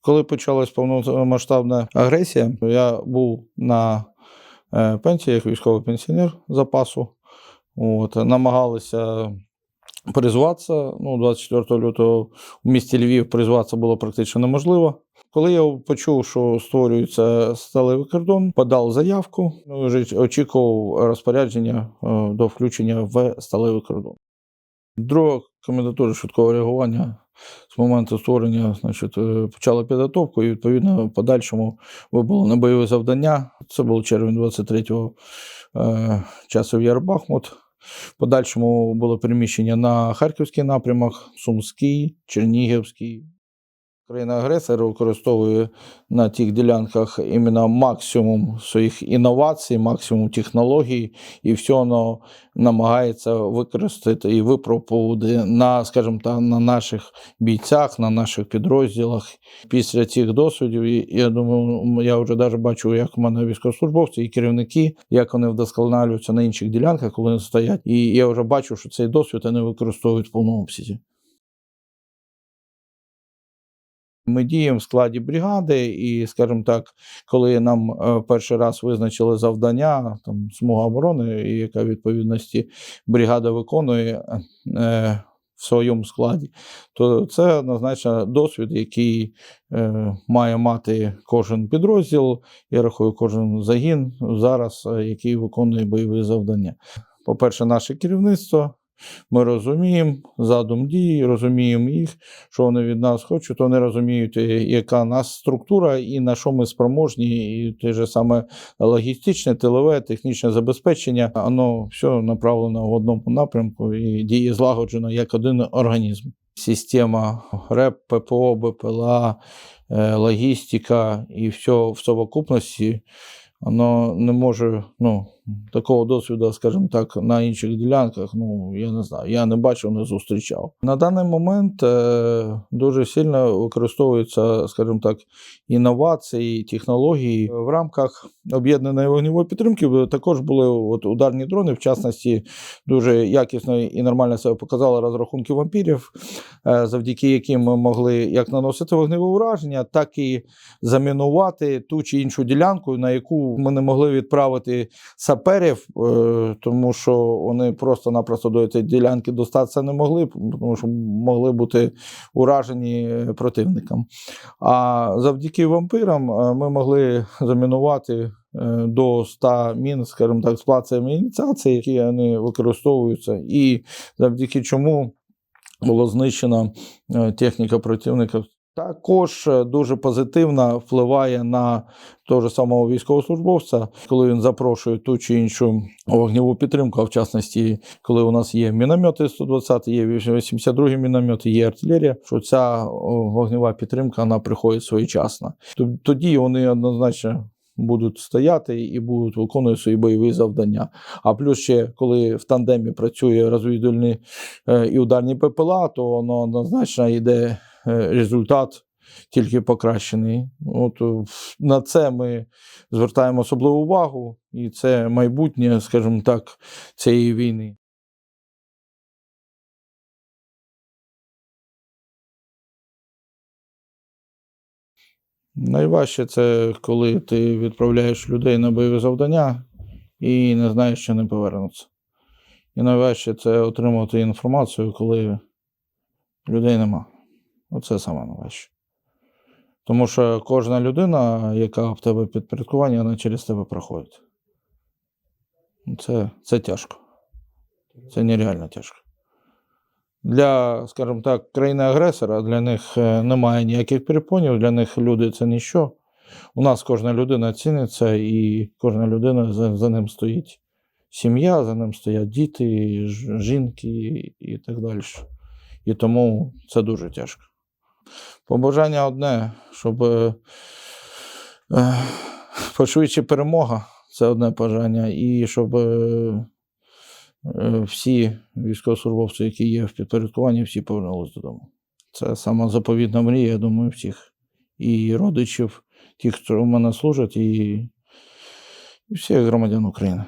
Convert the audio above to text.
Коли почалась повномасштабна агресія, я був на е, пенсії як військовий пенсіонер запасу. От, намагалися призватися. Ну, 24 лютого в місті Львів призватися було практично неможливо. Коли я почув, що створюється сталевий кордон, подав заявку, ну, очікував розпорядження е, до включення в сталевий кордон. Друга комендатура швидкого реагування з моменту створення значить, е, почала підготовку, і відповідно в подальшому вибуло на бойове завдання. Це був червень 23-го е, часу в Бахмут. В подальшому було переміщення на Харківський напрямок, Сумський, Чернігівський. Країна-агресор використовує на тих ділянках іменно максимум своїх інновацій, максимум технологій, і все воно намагається використати і випробувати на, скажімо так, на наших бійцях, на наших підрозділах. Після цих досвідів, я думаю, я вже навіть бачу, як в мене військовослужбовці і керівники, як вони вдосконалюються на інших ділянках, коли вони стоять. І я вже бачу, що цей досвід вони використовують в повному обсязі. Ми діємо в складі бригади, і, скажімо так, коли нам е, перший раз визначили завдання, там смуга оборони, і яка відповідності бригада виконує е, в своєму складі, то це однозначно досвід, який е, має мати кожен підрозділ, я рахую, кожен загін зараз, е, який виконує бойові завдання. По-перше, наше керівництво. Ми розуміємо задум дій, розуміємо їх, що вони від нас хочуть. Вони розуміють, е, яка нас структура і на що ми спроможні, і те ж саме логістичне, тилове, технічне забезпечення, воно все направлено в одному напрямку і діє злагоджено як один організм. Система РЕП, ППО, БПЛА, е, логістика і все в совокупності. Воно не може, ну, такого досвіду, скажімо так, на інших ділянках, ну, я не знаю, я не бачив, не зустрічав. На даний момент е, дуже сильно використовуються, скажімо так, інновації, технології. В рамках об'єднаної вогневої підтримки також були от ударні дрони, в частності, дуже якісно і нормально себе показали розрахунки вампірів, завдяки яким ми могли як наносити вогневе ураження, так і замінувати ту чи іншу ділянку, на яку ми не могли відправити саперів, е, тому що вони просто-напросто до цієї ділянки достатися не могли, тому що могли бути уражені противником. А завдяки вампирам е, ми могли замінувати е, до 100 мін, скажімо так, з плацями ініціації, які вони використовуються, і завдяки чому було знищена е, техніка противника. Також е, дуже позитивно впливає на того ж самого військовослужбовця, коли він запрошує ту чи іншу вогневу підтримку, а в частності, коли у нас є міномети 120, є 82 міномети, є артилерія, що ця вогнева підтримка вона приходить своєчасно. Тоді вони однозначно будуть стояти і будуть виконувати свої бойові завдання. А плюс ще, коли в тандемі працює розвідувальні е, і ударні ППЛА, то воно однозначно йде е, результат тільки покращений. От е, на це ми звертаємо особливу увагу, і це майбутнє, скажімо так, цієї війни. Найважче це коли ти відправляєш людей на бойові завдання і не знаєш, що не повернуться. І найважче це отримувати інформацію, коли людей нема. Оце саме найважче. Тому що кожна людина, яка в тебе підпорядкування, вона через тебе проходить. Це, це тяжко. Це нереально тяжко. Для, скажімо так, країни-агресора для них е, немає ніяких перепонів, для них люди це ніщо. У нас кожна людина ціниться, і кожна людина за, за ним стоїть сім'я, за ним стоять діти, жінки і, так далі. І тому це дуже тяжко. Побажання одне, щоб е, е, пошвидше перемога це одне бажання, і щоб всі військовослужбовці, які є в підпорядкуванні, всі повернулись додому. Це сама заповідна мрія, я думаю, всіх. І родичів, тих, хто в мене служать, і, і всіх громадян України.